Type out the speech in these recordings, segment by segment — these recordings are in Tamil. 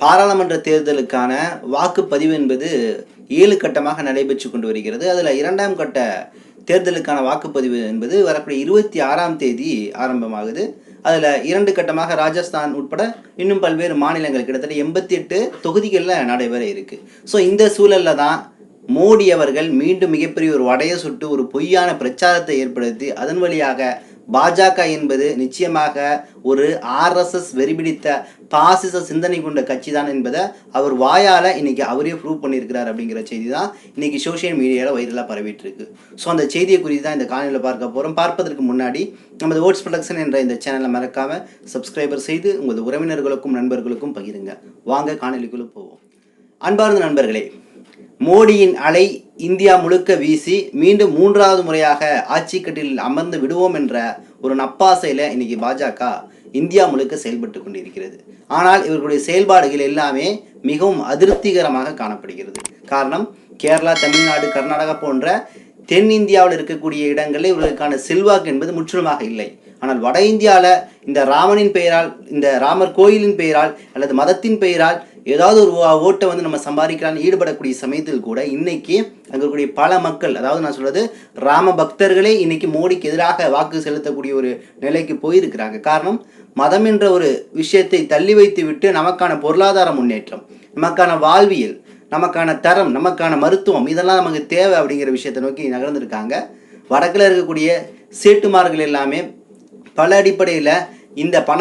பாராளுமன்ற தேர்தலுக்கான வாக்குப்பதிவு என்பது ஏழு கட்டமாக நடைபெற்று கொண்டு வருகிறது. அதில் இரண்டாம் கட்ட தேர்தலுக்கான வாக்குப்பதிவு என்பது வரக்கூடிய இருபத்தி ஆறாம் தேதி ஆரம்பமாகுது. அதில் இரண்டு கட்டமாக ராஜஸ்தான் உட்பட இன்னும் பல்வேறு மாநிலங்கள் கிட்டத்தட்ட எண்பத்தி எட்டு தொகுதிகளில் நடைபெற இருக்குது ஸோ இந்த சூழலில் தான் மோடி அவர்கள் மீண்டும் மிகப்பெரிய ஒரு வடைய சுட்டு ஒரு பொய்யான பிரச்சாரத்தை ஏற்படுத்தி அதன் வழியாக பாஜக என்பது நிச்சயமாக ஒரு ஆர்எஸ்எஸ் வெறிபிடித்த பாசிச சிந்தனை கொண்ட கட்சி தான் என்பதை அவர் வாயால் இன்னைக்கு அவரே ப்ரூவ் பண்ணியிருக்கிறார் அப்படிங்கிற செய்தி தான் இன்னைக்கு சோஷியல் மீடியாவில் வைரலாக பரவிட்டு இருக்கு ஸோ அந்த செய்தியை குறித்து தான் இந்த காணொலியில் பார்க்க போகிறோம் பார்ப்பதற்கு முன்னாடி நமது ஓட்ஸ் ப்ரொடக்ஷன் என்ற இந்த சேனலை மறக்காமல் சப்ஸ்கிரைபர் செய்து உங்களது உறவினர்களுக்கும் நண்பர்களுக்கும் பகிருங்க. வாங்க காணொலிக்குள்ளே போவோம். அன்பார்ந்த நண்பர்களே மோடியின் அலை இந்தியா முழுக்க வீசி மீண்டும் மூன்றாவது முறையாக ஆட்சி கட்டிலில் அமர்ந்து விடுவோம் என்ற ஒரு நப்பாசையில் இன்னைக்கு பாஜக இந்தியா முழுக்க செயல்பட்டு கொண்டிருக்கிறது. ஆனால் இவர்களுடைய செயல்பாடுகள் எல்லாமே மிகவும் அதிருப்திகரமாக காணப்படுகிறது. காரணம் கேரளா தமிழ்நாடு கர்நாடகா போன்ற தென்னிந்தியாவில் இருக்கக்கூடிய இடங்களில் இவர்களுக்கான செல்வாக்கு என்பது முற்றிலுமாக இல்லை. ஆனால் வட இந்தியாவில் இந்த ராமனின் பெயரால் இந்த ராமர் கோயிலின் பெயரால் அல்லது மதத்தின் பெயரால் ஏதாவது ஒரு ஓ- ஓட்டை வந்து நம்ம சம்பாதிக்கலாம்னு ஈடுபடக்கூடிய சமயத்தில் கூட இன்னைக்கு அங்கே இருக்கக்கூடிய பல மக்கள் அதாவது நான் சொல்றது ராம பக்தர்களே இன்னைக்கு மோடிக்கு எதிராக வாக்கு செலுத்தக்கூடிய ஒரு நிலைக்கு போயிருக்கிறாங்க. காரணம் மதம் என்ற ஒரு விஷயத்தை தள்ளி வைத்து விட்டு நமக்கான பொருளாதார முன்னேற்றம் நமக்கான வாழ்வியல் நமக்கான தரம் நமக்கான மருத்துவம் இதெல்லாம் நமக்கு தேவை அப்படிங்கிற விஷயத்தை நோக்கி நகர்ந்திருக்காங்க. வடக்கில் இருக்கக்கூடிய சேட்டுமார்கள் எல்லாமே பல அடிப்படையில் இந்த பண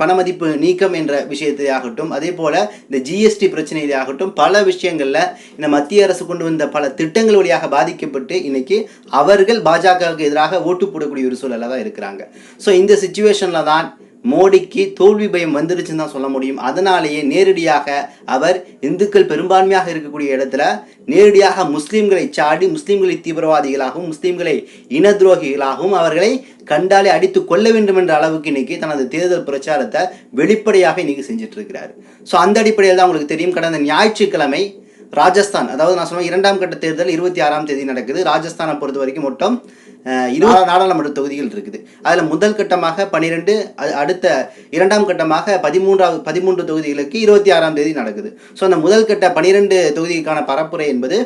பண மதிப்பு நீக்கம் என்ற விஷயத்தை ஆகட்டும் அதே போல் இந்த ஜிஎஸ்டி பிரச்சனையிலே ஆகட்டும் பல விஷயங்களில் இந்த மத்திய அரசு கொண்டு வந்த பல திட்டங்கள் வழியாக பாதிக்கப்பட்டு இன்னைக்கு அவர்கள் பாஜகவுக்கு எதிராக ஓட்டு போடக்கூடிய ஒரு சூழலாக தான் இருக்கிறாங்க. ஸோ இந்த சுச்சுவேஷனில் தான் மோடிக்கு தோல்வி பயம் வந்துருச்சுன்னு தான் சொல்ல முடியும். அதனாலேயே நேரடியாக அவர் இந்துக்கள் பெரும்பான்மையாக இருக்கக்கூடிய இடத்துல நேரடியாக முஸ்லீம்களை சாடி முஸ்லீம்களை தீவிரவாதிகளாகவும் முஸ்லீம்களை இன துரோகிகளாகவும் அவர்களை கண்டாலே அடித்து கொள்ள வேண்டும் என்ற அளவுக்கு இன்னைக்கு தனது தேர்தல் பிரச்சாரத்தை வெளிப்படையாக இன்னைக்கு செஞ்சுட்டு ஸோ அந்த அடிப்படையில் தான் உங்களுக்கு தெரியும். கடந்த ஞாயிற்றுக்கிழமை ராஜஸ்தான் அதாவது நான் சொன்ன இரண்டாம் கட்ட தேர்தல் இருபத்தி ஆறாம் தேதி நடக்குது. ராஜஸ்தானை பொறுத்த வரைக்கும் மொத்தம் இருபது நாடாளுமன்ற தொகுதிகள் இருக்குது. அதில் முதல் கட்டமாக பன்னிரெண்டு அடுத்த இரண்டாம் கட்டமாக பதிமூன்றாவது பதிமூன்று தொகுதிகளுக்கு இருபத்தி ஆறாம் தேதி நடக்குது. ஸோ அந்த முதல் கட்ட பன்னிரெண்டு தொகுதிக்கான பரப்புரை என்பது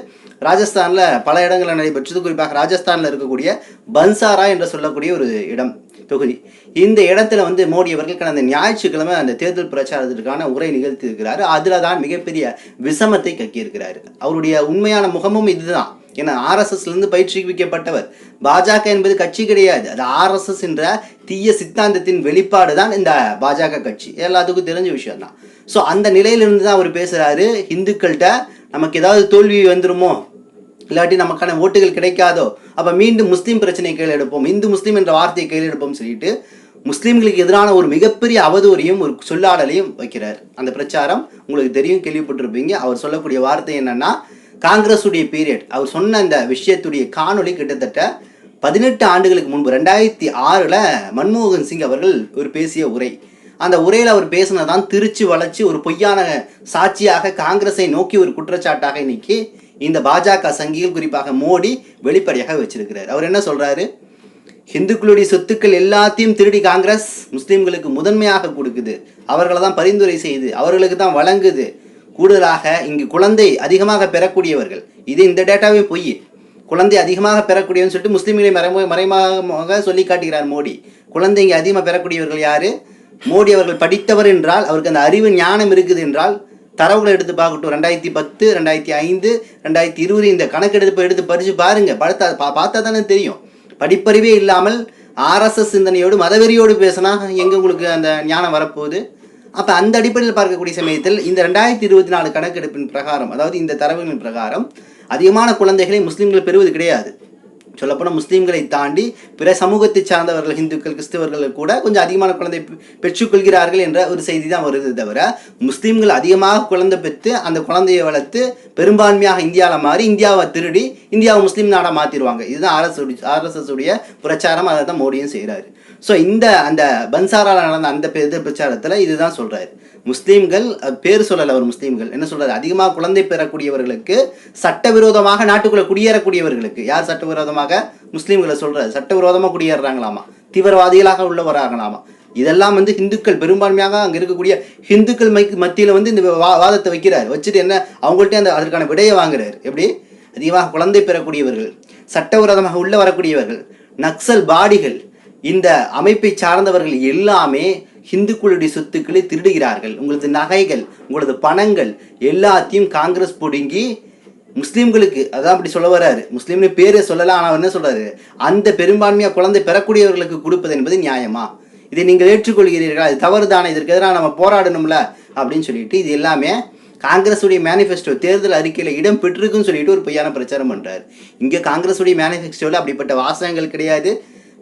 ராஜஸ்தானில் பல இடங்களில் நடைபெற்றது. குறிப்பாக ராஜஸ்தானில் இருக்கக்கூடிய பன்சாரா என்று சொல்லக்கூடிய ஒரு இடம் தொகுதி. இந்த இடத்துல வந்து மோடி அவர்கள் கடந்த ஞாயிற்றுக்கிழமை அந்த தேர்தல் பிரச்சாரத்திற்கான உரை நிகழ்த்தியிருக்கிறாரு. அதில் தான் மிகப்பெரிய விஷமத்தை கக்கியிருக்கிறாரு. அவருடைய உண்மையான முகமும் இதுதான். ஏன்னா ஆர்எஸ்எஸ்லேருந்து பயிற்றுவிக்கப்பட்டவர். பாஜக என்பது கட்சி கிடையாது. அது ஆர்எஸ்எஸ் என்ற தீய சித்தாந்தத்தின் வெளிப்பாடு தான் இந்த பாஜக கட்சி. எல்லாத்துக்கும் தெரிஞ்ச விஷயம் தான் ஸோ அந்த நிலையிலிருந்து தான் அவர் பேசுகிறாரு ஹிந்துக்கள்கிட்ட நமக்கு ஏதாவது தோல்வி வந்துருமோ? இல்லாட்டி நமக்கான ஓட்டுகள் கிடைக்காதோ? அப்போ மீண்டும் முஸ்லீம் பிரச்சனை கையில் எடுப்போம். இந்து முஸ்லீம் என்ற வார்த்தையை கையில் எடுப்போம் சொல்லிட்டு முஸ்லீம்களுக்கு எதிரான ஒரு மிகப்பெரிய அவதூறையும் ஒரு சொல்லாடலையும் வைக்கிறார். அந்த பிரச்சாரம் உங்களுக்கு தெரியும் கேள்விப்பட்டிருப்பீங்க. அவர் சொல்லக்கூடிய வார்த்தை என்னன்னா காங்கிரஸுடைய பீரியட் அவர் சொன்ன அந்த விஷயத்துடைய காணொலி கிட்டத்தட்ட பதினெட்டு ஆண்டுகளுக்கு முன்பு ரெண்டாயிரத்தி ஆறில் மன்மோகன் சிங் அவர்கள் ஒரு பேசிய உரை. அந்த உரையில் அவர் பேசினதான் திருச்சி வளர்ச்சி ஒரு பொய்யான சாட்சியாக காங்கிரஸை நோக்கி ஒரு குற்றச்சாட்டாக இன்னைக்கு இந்த பாஜக சங்கிகள் குறிப்பாக மோடி வெளிப்படையாக வச்சிருக்கிறார். அவர் என்ன சொல்றாரு? இந்துக்களுடைய சொத்துக்கள் எல்லாத்தையும் திருடி காங்கிரஸ் முஸ்லீம்களுக்கு முதன்மையாக கொடுக்குது. அவர்களை தான் பரிந்துரை செய்யுது அவர்களுக்கு தான் வழங்குது. கூடுதலாக இங்கு குழந்தை அதிகமாக பெறக்கூடியவர்கள். இது இந்த டேட்டாவே பொய். குழந்தை அதிகமாக பெறக்கூடியவன்னு சொல்லிட்டு முஸ்லீம்களை மறைமுக மறைமுகமாக சொல்லி காட்டுகிறார் மோடி. குழந்தை இங்கே அதிகமாக பெறக்கூடியவர்கள் யாரு? மோடி அவர்கள் படித்தவர் என்றால் அவருக்கு அந்த அறிவு ஞானம் இருக்குது என்றால் தரவுகளை எடுத்து பார்க்கட்டும். ரெண்டாயிரத்தி பத்து ரெண்டாயிரத்தி ஐந்து ரெண்டாயிரத்தி இருபது இந்த கணக்கெடுப்பு எடுத்து படிச்சு பாருங்க. படுத்தா பா பார்த்தா தானே தெரியும். படிப்பறிவே இல்லாமல் ஆர்எஸ்எஸ் சிந்தனையோடு மதவெறியோடு பேசினா எங்கே உங்களுக்கு அந்த ஞானம் வரப்போகுது? அப்போ அந்த அடிப்படையில் பார்க்கக்கூடிய சமயத்தில் இந்த ரெண்டாயிரத்தி இருபத்தி நாலு கணக்கெடுப்பின் பிரகாரம் அதாவது இந்த தரவுகளின் பிரகாரம் அதிகமான குழந்தைகளை முஸ்லீம்கள் பெறுவது கிடையாது. சொல்லப்போனால் முஸ்லீம்களை தாண்டி பிற சமூகத்தை சார்ந்தவர்கள் இந்துக்கள் கிறிஸ்தவர்கள் கூட கொஞ்சம் அதிகமான குழந்தை பெற்றுக்கொள்கிறார்கள் என்ற ஒரு செய்தி தான் வருது தவிர முஸ்லீம்கள் அதிகமாக குழந்தை பெற்று அந்த குழந்தையை வளர்த்து பெரும்பான்மையாக இந்தியாவில் மாறி இந்தியாவை திருடி இந்தியாவை முஸ்லீம் நாடாக மாற்றிடுவாங்க இதுதான் ஆர்எஸ் ஆர்எஸ்எஸ் உடைய பிரச்சாரம். அதை தான் மோடியும் செய்கிறாரு ஸோ இந்த அந்த பன்சாரால் நடந்த அந்த பெ- பிரச்சாரத்தில் இதுதான் சொல்கிறாரு முஸ்லீம்கள் பேர் சொல்லலை அவர் முஸ்லீம்கள். என்ன சொல்கிறார் அதிகமாக குழந்தை பெறக்கூடியவர்களுக்கு சட்டவிரோதமாக நாட்டுக்குள்ளே குடியேறக்கூடியவர்களுக்கு. யார் சட்டவிரோதமாக முஸ்லீம்களை சொல்றாரு சட்டவிரோதமாக குடியேறுறாங்களாமா? தீவிரவாதிகளாக உள்ள வராங்களாமா இதெல்லாம் வந்து ஹிந்துக்கள் பெரும்பான்மையாக அங்கே இருக்கக்கூடிய ஹிந்துக்கள் மைக்கு மத்தியில் வந்து இந்த வா- வாதத்தை வைக்கிறார். வச்சுட்டு என்ன? அவங்கள்ட்ட அந்த அதற்கான விடையை வாங்குறாரு. எப்படி? அதிகமாக குழந்தை பெறக்கூடியவர்கள் சட்டவிரோதமாக உள்ள வரக்கூடியவர்கள் நக்சல் பாடிகள் இந்த அமைப்பை சார்ந்தவர்கள் எல்லாமே ஹிந்துக்களுடைய சொத்துக்களை திருடுகிறார்கள். உங்களது நகைகள் உங்களது பணங்கள் எல்லாத்தையும் காங்கிரஸ் பிடுங்கி முஸ்லீம்களுக்கு அதான் அப்படி சொல்ல வராரு முஸ்லீம்னு பேரே சொல்லலாம் ஆனால் என்ன சொல்றாரு? அந்த பெரும்பான்மையாக குழந்தை பெறக்கூடியவர்களுக்கு கொடுப்பது என்பது நியாயமா? இதை நீங்கள் ஏற்றுக்கொள்கிறீர்களா? அது தவறு தானே இதற்கு எதிராக நம்ம போராடணும்ல? அப்படின்னு சொல்லிட்டு இது எல்லாமே காங்கிரஸுடைய மேனிஃபெஸ்டோ தேர்தல் அறிக்கையில் இடம் பெற்றிருக்குன்னு சொல்லிட்டு ஒரு பொய்யான பிரச்சாரம் பண்ணுறாரு இங்கே காங்கிரஸுடைய மேனிஃபெஸ்டோவில் அப்படிப்பட்ட வாசகங்கள் கிடையாது.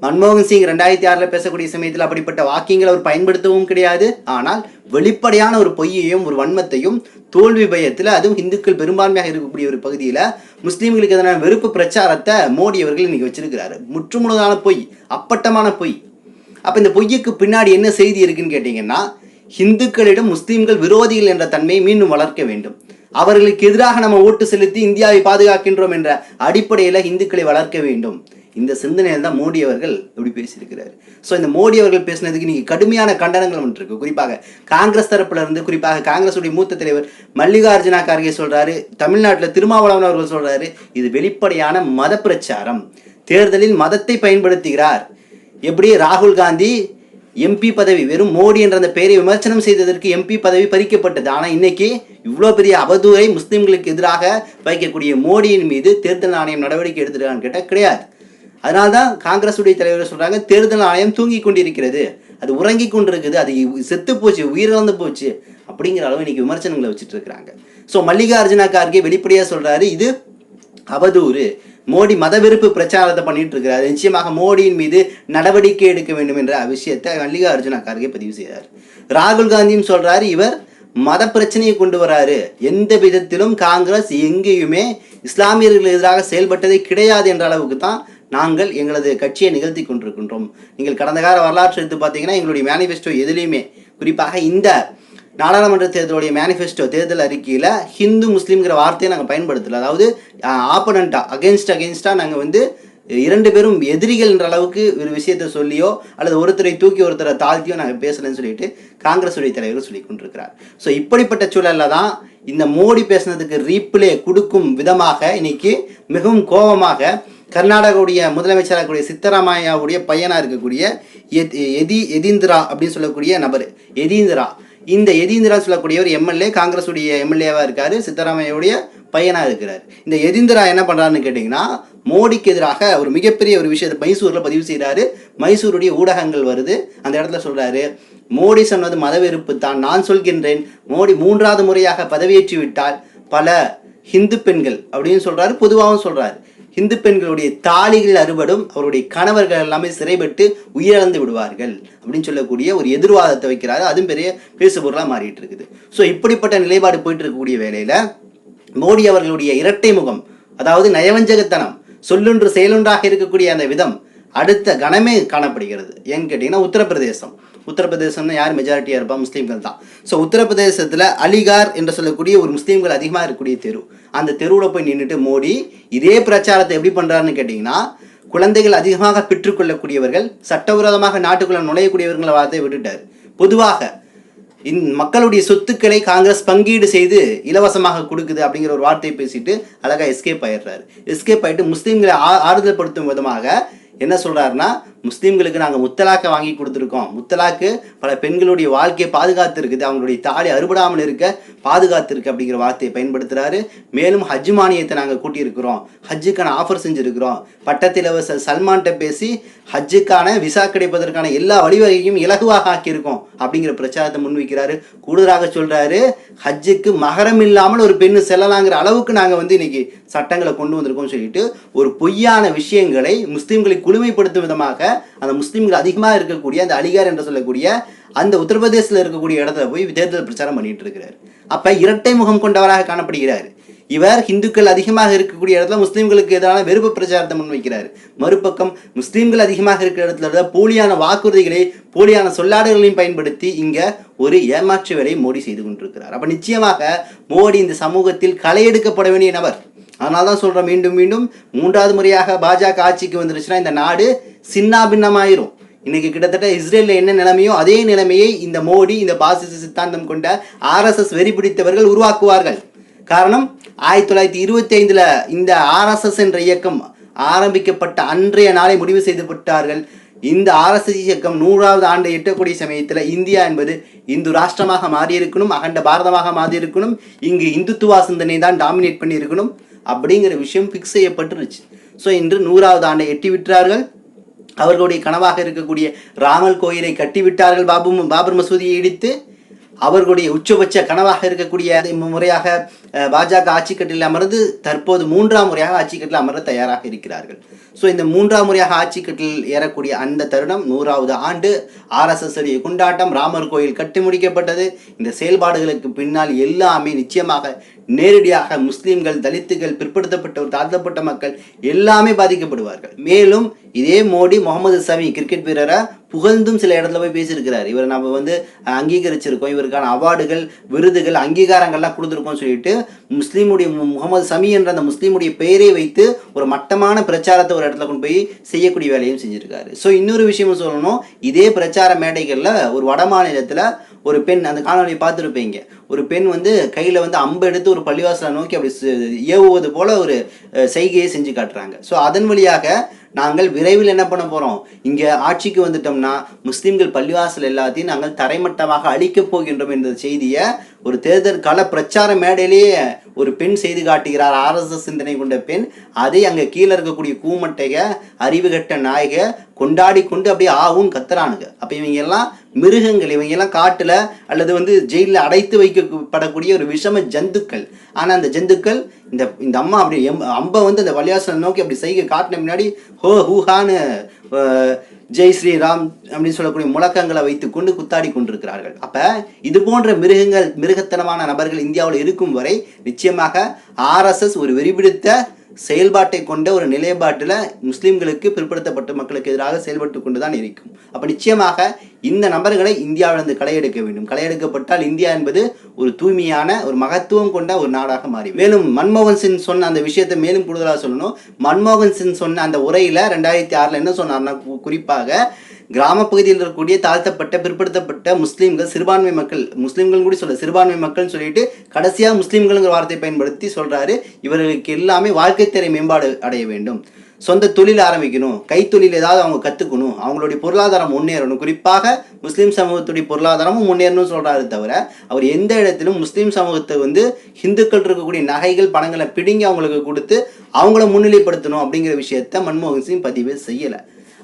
மன்மோகன் சிங் ரெண்டாயிரத்தி ஆறில் பேசக்கூடிய சமயத்தில் அப்படிப்பட்ட வாக்கியங்களை அவர் பயன்படுத்தவும் கிடையாது. ஆனால் வெளிப்படையான ஒரு பொய்யையும் ஒரு வன்மத்தையும் தோல்வி பயத்தில் அதுவும் இந்துக்கள் பெரும்பான்மையாக இருக்கக்கூடிய ஒரு பகுதியில் முஸ்லீம்களுக்கு எதிரான வெறுப்பு பிரச்சாரத்தை மோடி அவர்கள் இன்னைக்கு வச்சிருக்கிறாரு. முற்றுமுழுதான பொய் அப்பட்டமான பொய். அப்போ இந்த பொய்யுக்கு பின்னாடி என்ன செய்தி இருக்குன்னு கேட்டிங்கன்னா இந்துக்களிடம் முஸ்லீம்கள் விரோதிகள் என்ற தன்மையை மீண்டும் வளர்க்க வேண்டும். அவர்களுக்கு எதிராக நம்ம ஓட்டு செலுத்தி இந்தியாவை பாதுகாக்கின்றோம் என்ற அடிப்படையில் இந்துக்களை வளர்க்க வேண்டும். இந்த சிந்தனையில் தான் மோடி அவர்கள் இப்படி பேசியிருக்கிறார். ஸோ இந்த மோடி அவர்கள் பேசினதுக்கு நீங்கள் கடுமையான கண்டனங்கள் வந்துருக்கு குறிப்பாக காங்கிரஸ் தரப்புல இருந்து குறிப்பாக காங்கிரஸுடைய மூத்த தலைவர் மல்லிகார்ஜுனா கார்கே சொல்கிறாரு தமிழ்நாட்டில் திருமாவளவன் அவர்கள் சொல்கிறாரு இது வெளிப்படையான மத பிரச்சாரம் தேர்தலில் மதத்தை பயன்படுத்துகிறார். எப்படி? ராகுல் காந்தி எம்பி பதவி வெறும் மோடி என்ற அந்த பெயரை விமர்சனம் செய்ததற்கு எம்பி பதவி பறிக்கப்பட்டது. ஆனால் இன்னைக்கு இவ்வளோ பெரிய அவதூறை முஸ்லீம்களுக்கு எதிராக வைக்கக்கூடிய மோடியின் மீது தேர்தல் ஆணையம் நடவடிக்கை எடுத்துருக்கான்னு கேட்டால் கிடையாது. அதனால தான் காங்கிரஸுடைய தலைவர் சொல்றாங்க தேர்தல் ஆணையம் தூங்கி கொண்டிருக்கிறது. அது உறங்கி கொண்டிருக்குது அது செத்து போச்சு உயிரிழந்து போச்சு அப்படிங்கிற அளவு இன்றைக்கி விமர்சனங்களை வச்சுட்டு இருக்கிறாங்க. ஸோ மல்லிகார்ஜுனா கார்கே வெளிப்படையாக சொல்றாரு இது அவதூறு. மோடி மதவெறுப்பு பிரச்சாரத்தை பண்ணிட்டு இருக்கிறார். நிச்சயமாக மோடியின் மீது நடவடிக்கை எடுக்க வேண்டும் என்ற விஷயத்தை மல்லிகார்ஜுனா கார்கே பதிவு செய்தார். ராகுல் காந்தியும் சொல்றாரு இவர் மத பிரச்சனையை கொண்டு வராரு. எந்த விதத்திலும் காங்கிரஸ் எங்கேயுமே இஸ்லாமியர்களுக்கு எதிராக செயல்பட்டதே கிடையாது என்ற அளவுக்கு தான் நாங்கள் எங்களது கட்சியை நிகழ்த்தி கொண்டிருக்கின்றோம். நீங்கள் கடந்த கால வரலாற்று எடுத்து பார்த்தீங்கன்னா எங்களுடைய மேனிஃபெஸ்டோ எதுலேயுமே குறிப்பாக இந்த நாடாளுமன்ற தேர்தலுடைய மேனிஃபெஸ்டோ தேர்தல் அறிக்கையில் ஹிந்து முஸ்லீம்ங்கிற வார்த்தையை நாங்கள் பயன்படுத்தலை. அதாவது ஆப்பனண்ட்டாக அகேன்ஸ்ட் அகேன்ஸ்டாக நாங்கள் வந்து இரண்டு பேரும் எதிரிகள் என்ற அளவுக்கு ஒரு விஷயத்தை சொல்லியோ அல்லது ஒருத்தரை தூக்கி ஒருத்தரை தாழ்த்தியோ நாங்கள் பேசலன்னு சொல்லிட்டு காங்கிரஸுடைய தலைவர் சொல்லி கொண்டிருக்கிறார். ஸோ இப்படிப்பட்ட சூழலில் தான் இந்த மோடி பேசுனதுக்கு ரீப்ளே கொடுக்கும் விதமாக இன்னைக்கு மிகவும் கோபமாக கர்நாடகாவுடைய முதலமைச்சராக இருக்கக்கூடிய சித்தராமையாவுடைய பையனாக இருக்கக்கூடிய எதி எதீந்திரா அப்படின்னு சொல்லக்கூடிய நபர். எதீந்திரா. இந்த எதீந்திரா சொல்லக்கூடியவர் எம்எல்ஏ காங்கிரஸுடைய எம்எல்ஏவாக இருக்காரு சித்தராமையாவுடைய பையனாக இருக்கிறார். இந்த எதிந்திரா என்ன பண்ணுறாருன்னு கேட்டிங்கன்னா மோடிக்கு எதிராக ஒரு மிகப்பெரிய ஒரு விஷயத்தை மைசூரில் பதிவு செய்கிறாரு மைசூருடைய ஊடகங்கள் வருது. அந்த இடத்துல சொல்கிறாரு மோடி சொன்னது மதவெறுப்பு தான். நான் சொல்கின்றேன். மோடி மூன்றாவது முறையாக பதவியேற்றி விட்டால் பல ஹிந்து பெண்கள் அப்படின்னு சொல்கிறாரு பொதுவாகவும் சொல்கிறாரு இந்து பெண்களுடைய தாலிகள் அறுபடும் அவருடைய கணவர்கள் எல்லாமே சிறைப்பட்டு உயிரிழந்து விடுவார்கள் அப்படின்னு சொல்லக்கூடிய ஒரு எதிர்வாதத்தை வைக்கிறாரு. அதுவும் பெரிய பேசுபொருளாக மாறிட்டு இருக்குது. ஸோ இப்படிப்பட்ட நிலைப்பாடு போயிட்டு இருக்கக்கூடிய வேலையில் மோடி அவர்களுடைய இரட்டை முகம் அதாவது நயவஞ்சகத்தனம் சொல்லொன்று செயலொன்றாக இருக்கக்கூடிய அந்த விதம் அடுத்த கணமே காணப்படுகிறது. ஏன்னு கேட்டிங்கன்னா உத்தரப்பிரதேசம். உத்தரப்பிரதேசம்னா யார் மெஜாரிட்டியாக இருப்பா? முஸ்லீம்கள் தான். ஸோ உத்தரப்பிரதேசத்தில் அலிகார் என்று சொல்லக்கூடிய ஒரு முஸ்லீம்கள் அதிகமாக இருக்கக்கூடிய தெரு. அந்த தெருவில் போய் நின்றுட்டு மோடி இதே பிரச்சாரத்தை எப்படி பண்ணுறாருன்னு கேட்டிங்கன்னா குழந்தைகள் அதிகமாக பெற்றுக்கொள்ளக்கூடியவர்கள் சட்டவிரோதமாக நாட்டுக்குள்ளே நுழையக்கூடியவர்களை வார்த்தையை விட்டுட்டார். பொதுவாக இந் மக்களுடைய சொத்துக்களை காங்கிரஸ் பங்கீடு செய்து இலவசமாக கொடுக்குது அப்படிங்கிற ஒரு வார்த்தையை பேசிட்டு அழகா எஸ்கேப் ஆயிடுறாரு. எஸ்கேப் ஆயிட்டு முஸ்லீம்களை ஆ- ஆறுதல் படுத்தும் விதமாக என்ன சொல்கிறாருன்னா முஸ்லீம்களுக்கு நாங்கள் முத்தலாக்கை வாங்கி கொடுத்துருக்கோம். முத்தலாக்கு பல பெண்களுடைய வாழ்க்கையை பாதுகாத்து இருக்குது அவங்களுடைய தாலி அறுபடாமல் இருக்க பாதுகாத்திருக்கு அப்படிங்கிற வார்த்தையை பயன்படுத்துறாரு. மேலும் ஹஜ் மானியத்தை நாங்கள் கூட்டியிருக்கிறோம். ஹஜ்ஜுக்கான ஆஃபர் செஞ்சுருக்கிறோம். பட்டத்திலவசர் சல்மான்கிட்ட பேசி ஹஜ்ஜுக்கான விசா கிடைப்பதற்கான எல்லா வழிவகையும் இலகுவாக ஆக்கியிருக்கோம் அப்படிங்கிற பிரச்சாரத்தை முன்வைக்கிறாரு. கூடுதலாக சொல்கிறாரு ஹஜ்ஜுக்கு மகரம் இல்லாமல் ஒரு பெண்ணு செல்லலாங்கிற அளவுக்கு நாங்கள் வந்து இன்னைக்கு சட்டங்களை கொண்டு வந்திருக்கோம்னு சொல்லிட்டு ஒரு பொய்யான விஷயங்களை முஸ்லீம்களை குளுமைப்படுத்தும் விதமாக அந்த முஸ்லீம்கள் அதிகமாக இருக்கக்கூடிய அந்த அலிகார் என்று சொல்லக்கூடிய அந்த உத்தரப்பிரதேசத்தில் இருக்கக்கூடிய இடத்துல போய் தேர்தல் பிரச்சாரம் பண்ணிட்டு இருக்கிறார் அப்ப இரட்டை முகம் கொண்டவராக காணப்படுகிறார். இவர் இந்துக்கள் அதிகமாக இருக்கக்கூடிய இடத்துல முஸ்லீம்களுக்கு எதிரான வெறுப்பு பிரச்சாரத்தை முன்வைக்கிறார். மறுபக்கம் முஸ்லீம்கள் அதிகமாக இருக்கிற இடத்துல போலியான வாக்குறுதிகளை போலியான சொல்லாடல்களையும் பயன்படுத்தி இங்க ஒரு ஏமாற்று வேலையை மோடி செய்து கொண்டிருக்கிறார். அப்ப நிச்சயமாக மோடி இந்த சமூகத்தில் களையெடுக்கப்பட வேண்டிய நபர் அதனால தான் சொல்கிறேன் மீண்டும் மீண்டும் மூன்றாவது முறையாக பாஜக ஆட்சிக்கு வந்துருச்சுன்னா இந்த நாடு சின்னாபின்னமாயிரும். இன்னைக்கு கிட்டத்தட்ட இஸ்ரேலில் என்ன நிலைமையோ அதே நிலைமையை இந்த மோடி இந்த பாசிச சித்தாந்தம் கொண்ட ஆர்எஸ்எஸ் வெறி பிடித்தவர்கள் உருவாக்குவார்கள். காரணம் ஆயிரத்தி தொள்ளாயிரத்தி இருபத்தி ஐந்தில் இந்த ஆர்எஸ்எஸ் என்ற இயக்கம் ஆரம்பிக்கப்பட்ட அன்றைய நாளை முடிவு செய்துவிட்டார்கள் இந்த ஆர்எஸ்எஸ் இயக்கம் நூறாவது ஆண்டை எட்டக்கூடிய சமயத்தில் இந்தியா என்பது இந்து ராஷ்டிரமாக மாறியிருக்கணும் அகண்ட பாரதமாக மாறியிருக்கணும். இங்கு இந்துத்துவா சிந்தனை தான் டாமினேட் பண்ணியிருக்கணும். அப்படிங்கிற விஷயம் ஃபிக்ஸ் செய்யப்பட்டுருச்சு. ஸோ இன்று நூறாவது ஆண்டை எட்டி விட்டார்கள். அவர்களுடைய கனவாக இருக்கக்கூடிய ராமல் கோயிலை கட்டிவிட்டார்கள் பாபு பாபர் மசூதியை இடித்து. அவர்களுடைய உச்சபட்ச கனவாக இருக்கக்கூடிய அதை முறையாக பாஜக ஆட்சி கட்டில் அமர்ந்து தற்போது மூன்றாம் முறையாக ஆட்சி கட்டில் அமர தயாராக இருக்கிறார்கள். ஸோ இந்த மூன்றாம் முறையாக ஆட்சி கட்டில் ஏறக்கூடிய அந்த தருணம் நூறாவது ஆண்டு ஆர்எஸ்எஸ் உடைய கொண்டாட்டம். ராமர் கோயில் கட்டி முடிக்கப்பட்டது. இந்த செயல்பாடுகளுக்கு பின்னால் எல்லாமே நிச்சயமாக நேரடியாக முஸ்லீம்கள் தலித்துகள் பிற்படுத்தப்பட்டவர் தாழ்த்தப்பட்ட மக்கள் எல்லாமே பாதிக்கப்படுவார்கள். மேலும் இதே மோடி முகமது சமி கிரிக்கெட் வீரரை புகழ்ந்தும் சில இடத்துல போய் பேசியிருக்கிறார். இவர் நம்ம வந்து அங்கீகரிச்சிருக்கோம். இவருக்கான அவார்டுகள் விருதுகள் அங்கீகாரங்கள்லாம் கொடுத்துருக்கோம் சொல்லிட்டு முஸ்லீமுடைய மு- முகமது சமி என்ற அந்த முஸ்லீமுடைய பெயரை வைத்து ஒரு மட்டமான பிரச்சாரத்தை ஒரு இடத்துல கொண்டு போய் செய்யக்கூடிய வேலையும் செஞ்சுருக்காரு. ஸோ இன்னொரு விஷயமும் சொல்லணும். இதே பிரச்சார மேடைகளில் ஒரு வட மாநிலத்தில் ஒரு பெண் அந்த காணொலியை பார்த்துருப்பீங்க. ஒரு பெண் வந்து கையில் வந்து அம்பு எடுத்து ஒரு பள்ளிவாசலை நோக்கி அப்படி ஏவுவது போல ஒரு செய்கையை செஞ்சு காட்டுறாங்க. ஸோ அதன் வழியாக நாங்கள் விரைவில் என்ன பண்ண போகிறோம் இங்கே ஆட்சிக்கு வந்துட்டோம்னா முஸ்லீம்கள் பள்ளிவாசல் எல்லாத்தையும் நாங்கள் தரைமட்டமாக அழிக்கப் போகின்றோம் என்ற செய்தியை ஒரு தேர்தல் கால பிரச்சார மேடையிலேயே ஒரு பெண் செய்து காட்டுகிறார் ஆர்எஸ்எஸ் சிந்தனை கொண்ட பெண். அதை அங்கே கீழே இருக்கக்கூடிய கூமட்டைக அறிவுகட்ட நாயக கொண்டாடி கொண்டு அப்படியே ஆகும் கத்துறானுங்க. அப்போ இவங்க எல்லாம் மிருகங்கள் இவங்க எல்லாம் காட்டில் அல்லது வந்து ஜெயிலில் அடைத்து வைக்கப்படக்கூடிய ஒரு விஷம ஜந்துக்கள். ஆனால் அந்த ஜந்துக்கள் இந்த இந்த அம்மா அப்படி எம் அம்பை வந்து அந்த வலியாசனை நோக்கி அப்படி செய்கை காட்டின முன்னாடி ஹோ ஹூஹான்னு ஜெய் ஸ்ரீராம் அப்படின்னு சொல்லக்கூடிய முழக்கங்களை வைத்துக்கொண்டு குத்தாடி கொண்டிருக்கிறார்கள். அப்ப இது போன்ற மிருகங்கள் மிருகத்தனமான நபர்கள் இந்தியாவில் இருக்கும் வரை நிச்சயமாக ஆர்எஸ்எஸ் ஒரு வெறிபிடித்த செயல்பாட்டை கொண்ட ஒரு நிலைப்பாட்டில் முஸ்லீம்களுக்கு பிற்படுத்தப்பட்ட மக்களுக்கு எதிராக செயல்பட்டு கொண்டு தான் இருக்கும். அப்போ நிச்சயமாக இந்த நபர்களை இந்தியாவிலிருந்து களையெடுக்க வேண்டும். களையெடுக்கப்பட்டால் இந்தியா என்பது ஒரு தூய்மையான ஒரு மகத்துவம் கொண்ட ஒரு நாடாக மாறி மேலும் மன்மோகன் சிங் சொன்ன அந்த விஷயத்தை மேலும் கூடுதலாக சொல்லணும். மன்மோகன் சிங் சொன்ன அந்த உரையில் ரெண்டாயிரத்தி ஆறில் என்ன சொன்னார்னா குறிப்பாக கிராமப்பகுதியில் இருக்கக்கூடிய தாழ்த்தப்பட்ட பிற்படுத்தப்பட்ட முஸ்லீம்கள் சிறுபான்மை மக்கள் முஸ்லீம்கள் கூட சொல்ல சிறுபான்மை மக்கள்னு சொல்லிட்டு கடைசியாக முஸ்லீம்கள்ங்கிற வார்த்தை பயன்படுத்தி சொல்கிறாரு இவர்களுக்கு எல்லாமே வாழ்க்கை திறை மேம்பாடு அடைய வேண்டும். சொந்த தொழில் ஆரம்பிக்கணும். கைத்தொழில் ஏதாவது அவங்க கற்றுக்கணும் அவங்களுடைய பொருளாதாரம் முன்னேறணும். குறிப்பாக முஸ்லீம் சமூகத்துடைய பொருளாதாரமும் முன்னேறணும்னு சொல்கிறாரு தவிர அவர் எந்த இடத்திலும் முஸ்லீம் சமூகத்தை வந்து ஹிந்துக்கள் இருக்கக்கூடிய நகைகள் பணங்களை பிடுங்கி அவங்களுக்கு கொடுத்து அவங்கள முன்னிலைப்படுத்தணும் அப்படிங்கிற விஷயத்த மன்மோகன் சிங் பதிவு செய்யலை.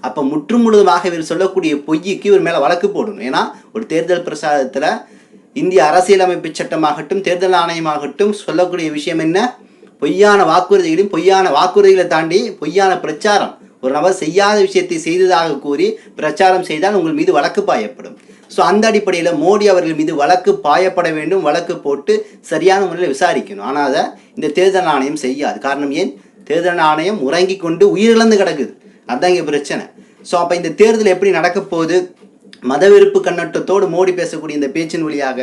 அப்போ முற்றும் முழுதுமாக இவர் சொல்லக்கூடிய பொய்க்கு இவர் மேலே வழக்கு போடணும். ஏன்னா ஒரு தேர்தல் பிரசாரத்தில் இந்திய அரசியலமைப்பு சட்டமாகட்டும் தேர்தல் ஆணையமாகட்டும் சொல்லக்கூடிய விஷயம் என்ன? பொய்யான வாக்குறுதிகளையும் பொய்யான வாக்குறுதிகளை தாண்டி பொய்யான பிரச்சாரம். ஒரு நபர் செய்யாத விஷயத்தை செய்ததாக கூறி பிரச்சாரம் செய்தால் உங்கள் மீது வழக்கு பாயப்படும். ஸோ அந்த அடிப்படையில் மோடி அவர்கள் மீது வழக்கு பாயப்பட வேண்டும் வழக்கு போட்டு சரியான முறையில் விசாரிக்கணும். ஆனால் அதை இந்த தேர்தல் ஆணையம் செய்யாது. காரணம் ஏன்? தேர்தல் ஆணையம் உறங்கி கொண்டு உயிரிழந்து கிடக்குது. அதான் இங்கே பிரச்சனை. ஸோ அப்போ இந்த தேர்தல் எப்படி நடக்க போகுது? மதவெறுப்பு கண்ணோட்டத்தோடு மோடி பேசக்கூடிய இந்த பேச்சின் வழியாக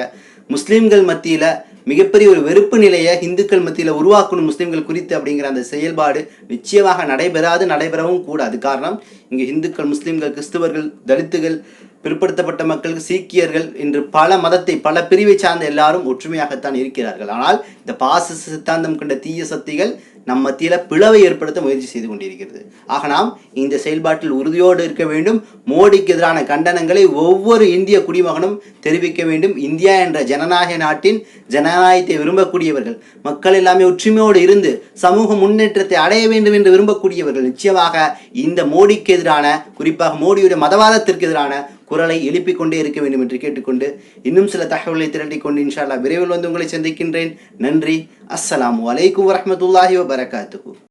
முஸ்லீம்கள் மத்தியில் மிகப்பெரிய ஒரு வெறுப்பு நிலையை இந்துக்கள் மத்தியில் உருவாக்கணும் முஸ்லீம்கள் குறித்து அப்படிங்கிற அந்த செயல்பாடு நிச்சயமாக நடைபெறாது நடைபெறவும் கூடாது. காரணம் இங்கே இந்துக்கள் முஸ்லீம்கள் கிறிஸ்துவர்கள் தலித்துகள் பிற்படுத்தப்பட்ட மக்களுக்கு சீக்கியர்கள் என்று பல மதத்தை பல பிரிவை சார்ந்த எல்லாரும் ஒற்றுமையாகத்தான் இருக்கிறார்கள். ஆனால் இந்த பாசிச சித்தாந்தம் கொண்ட தீய சக்திகள் நம் மத்தியில் பிளவை ஏற்படுத்த முயற்சி செய்து கொண்டிருக்கிறது. ஆக நாம் இந்த செயல்பாட்டில் உறுதியோடு இருக்க வேண்டும். மோடிக்கு எதிரான கண்டனங்களை ஒவ்வொரு இந்திய குடிமகனும் தெரிவிக்க வேண்டும். இந்தியா என்ற ஜனநாயக நாட்டின் ஜனநாயகத்தை விரும்பக்கூடியவர்கள் மக்கள் எல்லாமே ஒற்றுமையோடு இருந்து சமூக முன்னேற்றத்தை அடைய வேண்டும் என்று விரும்பக்கூடியவர்கள் நிச்சயமாக இந்த மோடிக்கு எதிரான குறிப்பாக மோடியுடைய மதவாதத்திற்கு எதிரான குரலை எழுப்பிக் கொண்டே இருக்க வேண்டும் என்று கேட்டுக்கொண்டு இன்னும் சில தகவல்களை திரட்டிக் கொண்டு இன்ஷா விரைவில் வந்து உங்களை சந்திக்கின்றேன். நன்றி. அஸ்ஸலாம் வலைக்கும் வரமத்துல்லாஹி வபரகாத்துஹு.